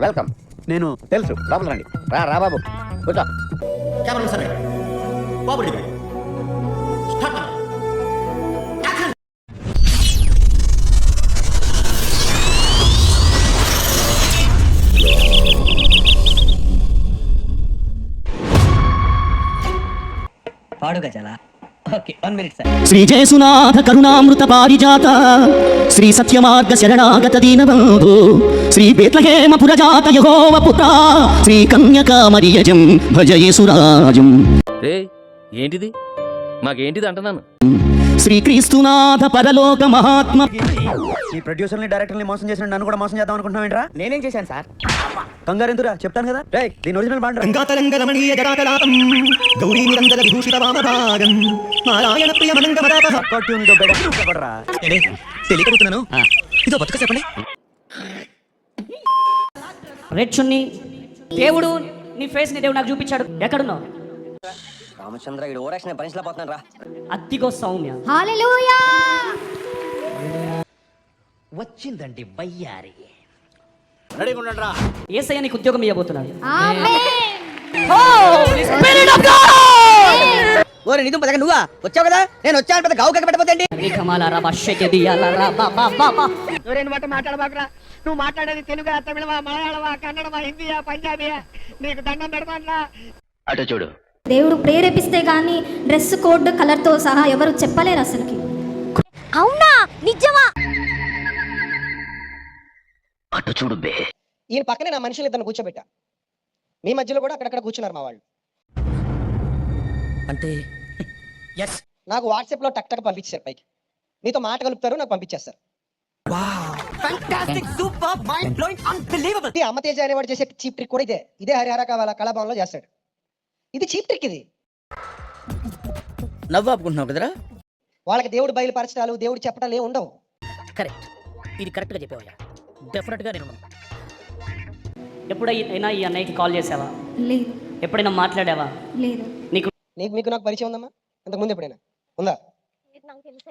Welcome. నేను తెలుసు. లోపల రండి. రా రా బాబు. కూర్చో. కెమెరా సరే. బాబు రెడీ. స్టార్ట్ శ్రీ జయసునాథ కరుణామృత పారిజాత శ్రీ సత్యమార్గ శరణాగత దీనబంధు శ్రీ బేత్లహేమ పురజాత యహోవ పుత్ర శ్రీ కన్యకామరియజం భజ యేసురాజం. రే ఏంటిది? మాకేంటిది అంటున్నాను? శ్రీక్రీస్తునాథ పరలోక మహాత్మ ఈ ప్రొడ్యూసర్ని డైరెక్టర్ని మోసం చేసిన నన్ను కూడా మోసం చేద్దాం అనుకుంటున్నావు ఏంట్రా నేనేం చేశాను సార్? కంగారు ఎందురా చెప్తాను కదా. రే దీని ఒరిజినల్ బాండ్ జటాకలాపం గౌరీ నిరంతర విభూషిత వామభాగం నారాయణ ప్రియ మనంగ పడరా తెలియకడుగుతున్నాను ఇదో బతుక చెప్పండి. రెడ్ చున్ని దేవుడు నీ ఫేస్ని దేవుడు నాకు చూపించాడు. ఎక్కడున్నావు? రామచంద్ర ఇడు ఓరాక్షన్ భరించలేకపోతున్నాను రా అత్తిగో సౌమ్య. వచ్చిందండి వయ్యారి. రెడీగా ఉండండి రా ఏసయ్య నీకు ఉద్యోగం ఇవ్వబోతున్నాడు. ఆమేన్! ఓరే నిధు పదక నువ్వా? వచ్చావు కదా? నేను వచ్చాను పెద్ద గావు కక్క పెట్టబోతండి రికమాల రబ షెకెది అల రబ బ బ బ రెండు మాట మాట్లాడబాకురా? నువ్వు మాట్లాడేది తెలుగా తమిళమా మలయాళమా కన్నడమా హిందీయా పంజాబీయా? నీకు దండం పెడతాన్రా. అటు చూడు. దేవుడు ప్రేరేపిస్తే గానీ డ్రెస్ కోడ్ కలర్తో సహా ఎవరు చెప్పలేరు అసలుకి. అవునా? నిజమా? అటు చూడు బే. ఈయన పక్కనే నా మనుషులు ఇద్దరు కూర్చోబెట్టా. మీ మధ్యలో కూడా అక్కడక్కడ కూర్చున్నారు మా వాళ్ళు. అంటే ఎస్ నాకు వాట్సాప్లో టక్ టక్ పంపించారు పైకి. నీతో మాట కలుపుతారు నాకు పంపించేస్తారు. అమ్మ తేజ అనేవాడు చేసే చీప్ ట్రిక్ కూడా ఇదే. ఇదే హరిహర కావాల కళాభవన్లో చేస్తాడు. ఇది చీప్ ట్రిక్ ఇది. నవ్వు ఆపుకుంటున్నావు కదరా? వాళ్ళకి దేవుడు బయలుపరచడాలు దేవుడు చెప్పడాలు ఏమి ఉండవు. కరెక్ట్. ఇది కరెక్ట్గా చెప్పావయ్యా డెఫినెట్గా నేను ఎప్పుడైనా ఈ అన్నయ్యకి కాల్ చేసావా? లేదు. ఎప్పుడైనా మాట్లాడావా? లేదు. నీకు నీకు మీకు నాకు పరిచయం ఉందమ్మా? ఇంతకు ముందు ఎప్పుడైనా? ఉందా?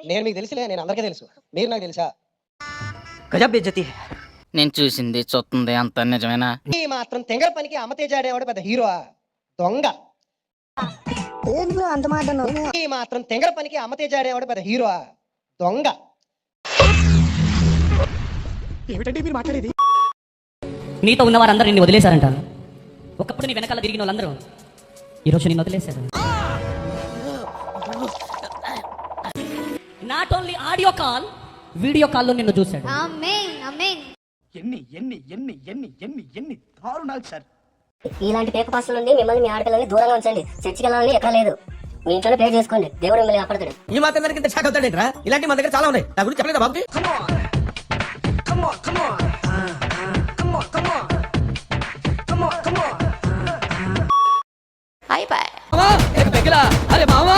నేను మీకు తెలుసులే నేను అందరికీ తెలుసు. మీరు నాకు తెలుసా? గజబ్ బేజతి నేను చూసింది చూస్తుంది అంత నిజమేనా? ఈ మాత్రం తెంగర పనికి అమ్మ తేజ అనేవాడు పెద్ద హీరో దొంగ. ఈ మాత్రం తెంగర పనికి అమ్మ తేజ అనేవాడు పెద్ద హీరో దొంగ. నీతో ఉన్న వారందరూ నిన్ను వదిలేశారంట ఒకప్పుడు నీ వెనకాల తిరిగిన వాళ్ళందరూ ఈరోజు నిన్ను వదిలేశారు. Not only audio call video కాల్లో నిన్ను చూశాడు. ఆమేన్ ఆమేన్ ఎన్ని ఎన్ని ఎన్ని ఎన్ని ఎన్ని ఎన్ని దారుణాలు సార్. ఇలాంటి పేక పాసుల నుండి మిమ్మల్ని మీ ఆడపిల్లల్ని దూరంగా ఉంచండి. చర్చికి వెళ్ళాలని ఎక్కడ లేదు. మీ ఇంట్లోనే ప్రే చేసుకోండి. దేవుడు మిమ్మల్ని కాపాడతాడు. ఈ మాత్రం దానికి ఇంత షాక్ అవుతాడేంట్రా? ఇలాంటి మన దగ్గర చాలా ఉన్నాయి. నా గురించి చెప్పలేదా బాబుకి? అయిపోయి అరే మామా